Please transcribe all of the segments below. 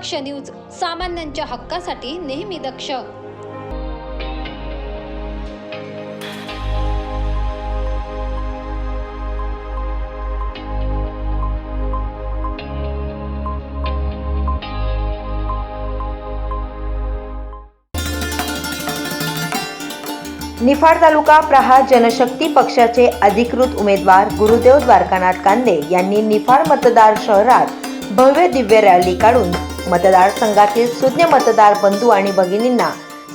दक्ष news सामान्यांच्या हक्कासाठी नेहमी दक्ष. निफाड तालुका प्रहार जनशक्ती पक्षाचे अधिकृत उमेदवार गुरुदेव द्वारकानाथ कांदे यांनी निफाड मतदार शहरात भव्य दिव्य रॅली काढून मतदारसंघातील सुज्ञ मतदार बंधू आणि भगिनींना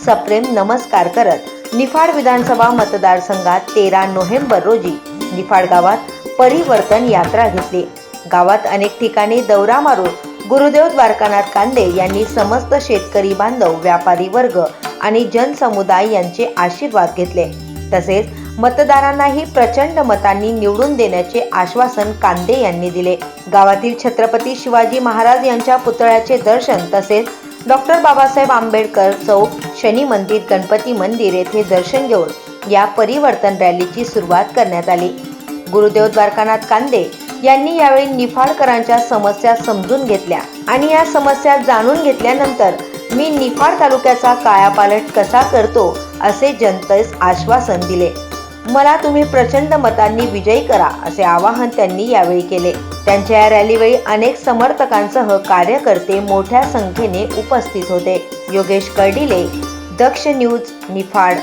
सप्रेम नमस्कार करत निफाड विधानसभा मतदारसंघात तेरा नोव्हेंबर रोजी निफाड गावात परिवर्तन यात्रा घेतली. गावात अनेक ठिकाणी दौरा मारून गुरुदेव द्वारकानाथ कांदे यांनी समस्त शेतकरी बांधव व्यापारी वर्ग आणि जनसमुदाय यांचे आशीर्वाद घेतले. तसेच मतदारांनाही प्रचंड मतांनी निवडून देण्याचे आश्वासन कांदे यांनी दिले. गावातील छत्रपती शिवाजी महाराज यांच्या पुतळ्याचे दर्शन तसेच डॉक्टर बाबासाहेब आंबेडकर चौक शनी मंदिर गणपती मंदिर येथे दर्शन घेऊन या परिवर्तन रॅलीची सुरुवात करण्यात आली. गुरुदेव द्वारकानाथ कांदे यांनी यावेळी निफाडकरांच्या समस्या समजून घेतल्या आणि या समस्या जाणून घेतल्यानंतर मी निफाड तालुक्याचा कायापालट कसा करतो? असे जनतेस आश्वासन दिले. मला तुम्ही प्रचंड मतांनी विजयी करा असे आवाहन त्यांनी यावेळी केले. त्यांच्या या रॅलीवेळी अनेक समर्थकांसह कार्यकर्ते मोठ्या संख्येने उपस्थित होते. योगेश कर्डिले दक्ष न्यूज निफाड